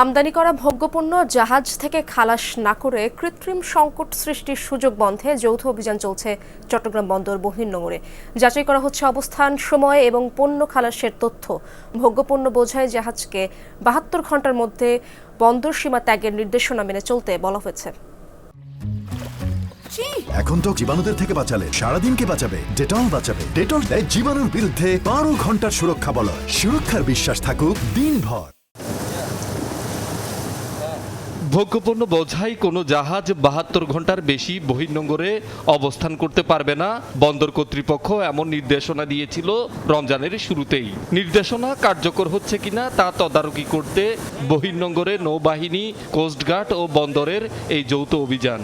আমদানি করা ভোগ্যপণ্য জাহাজ থেকে খালাস না করে কৃত্রিম সংকট সৃষ্টির সুযোগ বন্ধে যৌথ অভিযান চলছে চট্টগ্রাম বন্দর বহির্নোঙরে যাচাই করা হচ্ছে অবস্থান সময় এবং পণ্য খালাসের তথ্য। ভোগ্যপণ্য বোঝায় জাহাজকে বাহাত্তর ঘণ্টার মধ্যে বন্দর সীমা ত্যাগের নির্দেশনা মেনে চলতে বলা হয়েছে। এখন তো জীবাণুদের থেকে বাঁচালে সারাদিনকে বাঁচাবে? ডেটল বাঁচাবে। ডেটল দেয় জীবাণুর বিরুদ্ধে বারো ঘণ্টার সুরক্ষা বলয়। সুরক্ষার বিশ্বাস থাকুক দিনভর। ভোগ্যপণ্য বোঝাই কোনো জাহাজ বাহাত্তর ঘণ্টার বেশি বহির্নোঙরে অবস্থান করতে পারবে না। বন্দর কর্তৃপক্ষ এমন নির্দেশনা দিয়েছিল রমজানের শুরুতেই। নির্দেশনা কার্যকর হচ্ছে কিনা তা তদারকি করতে বহির্নোঙরে নৌবাহিনী, কোস্টগার্ড ও বন্দরের এই যৌথ অভিযান।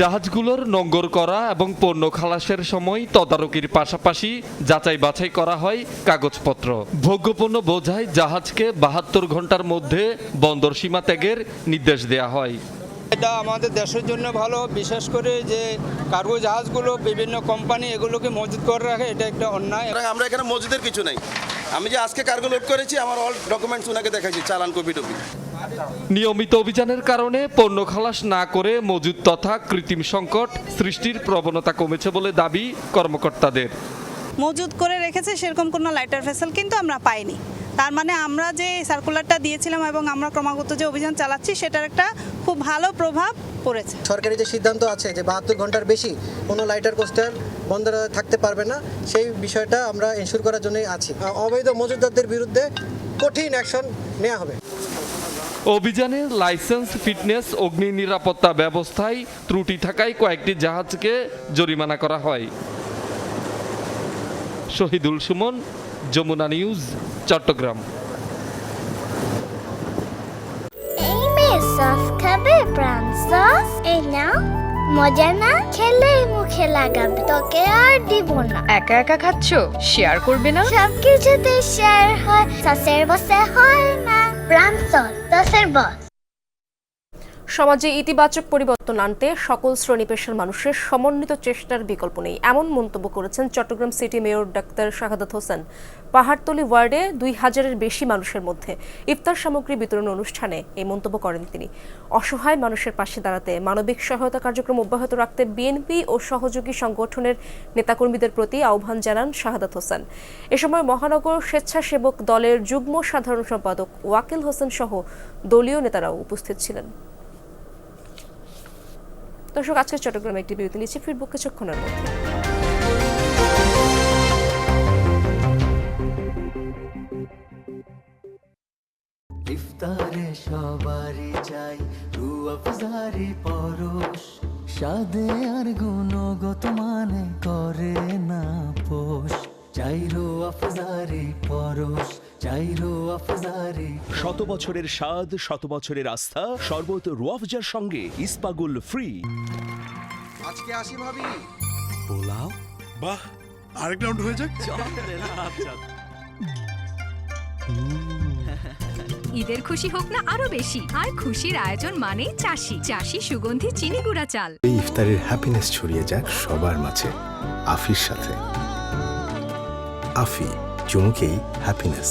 জাহাজগুলোর নোঙ্গর করা এবং পণ্য খালাসের সময় তদারকির পাশাপাশি যাচাই বাছাই করা হয় কাগজপত্র। ভোগ্যপণ্য বোঝায় জাহাজকে বাহাত্তর ঘণ্টার মধ্যে বন্দর সীমা ত্যাগের নির্দেশ দেয়া হয়। এটা আমাদের দেশের জন্য ভালো বিশেষ করে যে কার্গো জাহাজগুলো বিভিন্ন কোম্পানি এগুলোকে মজুত করে রাখে এটা একটা অন্যায়। আমরা এখানে মসজিদের কিছু নাই। আমি যে আজকে কার্গো লোড করেছি আমার অল ডকুমেন্টস ওনাকে দেখাইছি চালান কপি টপি। নিয়মিত অভিযানের কারণে পণ্য খালাস না করে মজুদ তথা কৃত্রিম সংকট সৃষ্টির প্রবণতা কমেছে বলে দাবি কর্মকর্তাদের। মজুদ করে রেখেছে সেরকম কোনো লাইটার ভেসেল কিন্তু আমরা পাইনি। তার মানে আমরা যে সার্কুলারটা দিয়েছিলাম এবং আমরা ক্রমাগত যে অভিযান চালাচ্ছি সেটার একটা খুব ভালো প্রভাব পড়েছে। সরকারি যে সিদ্ধান্ত আছে যে বাহাত্তর ঘণ্টার বেশি কোনো লাইটার কোস্টার বন্দরে থাকতে পারবে না সেই বিষয়টা আমরা এনশিওর করার জন্যই আছি। অবৈধ মজুদারদের বিরুদ্ধে কঠিন অ্যাকশন নেওয়া হবে। অভিযানে লাইসেন্স ফিটনেস অগ্নি নিরাপত্তা ব্যবস্থায় ত্রুটি থাকায় কয়েকটি জাহাজকে জরিমানা করা হয়। শহীদুল সুমন যমুনা নিউজ চট্টগ্রাম। মজা না খেলে মুখে লাগাবে তোকে আর দিব না। একা একা খাচ্ছ? শেয়ার করবে না? সব কিছুতে শেয়ার হয় সসের বসে হয় না। প্রাণ সস সসের বস সমাজে ইতিবাচক পরিবর্তন আনতে সকল শ্রেণি পেশার মানুষের সমন্বিত চেষ্টার বিকল্প নেই। এমন মন্তব্য করেছেন Chattogram city mayor doctor Shahadat Hossain. Pahartali ওয়ার্ডে দুই হাজারের বেশি মানুষের মধ্যে ইফতার সামগ্রী বিতরণ অনুষ্ঠানে এই মন্তব্য করেন তিনি। অসহায় মানুষের পাশে দাঁড়াতে মানবিক সহায়তা কার্যক্রম অব্যাহত রাখতে বিএনপি ও সহযোগী সংগঠনের নেতাকর্মীদের প্রতি আহ্বান জানান শাহাদাত হোসেন। এ সময় মহানগর স্বেচ্ছাসেবক দলের যুগ্ম সাধারণ সম্পাদক ওয়াকিল হোসেন সহ দলীয় নেতারাও উপস্থিত ছিলেন। দর্শক আজকে চট্টগ্রামে একটি বিরতি নিচ্ছে। ফিরবো কিছুক্ষণের মধ্যে। ইফতারে সবারই চাই রু আফজারি পরশ। সাদে আর গুণগত মানে করে না পোষ। আফজারি পরশ শত বছরের স্বাদ শত বছরের আস্থা শরবত রুয়াফজার সঙ্গে ইস্পাগুল ফ্রি। আজকে আসি ভাবি। পোলাও? বাহ আরেক রাউন্ড হয়ে যাক। ঈদের খুশি হোক না আরও বেশি। আর খুশির আয়োজন মানে চাষি। চাষি সুগন্ধি চিনি গুঁড়া চাল। এই ইফতারের হ্যাপিনেস ছড়িয়ে যাক সবার মাঝে। আফির সাথে। আফি চুমুকেই হ্যাপিনেস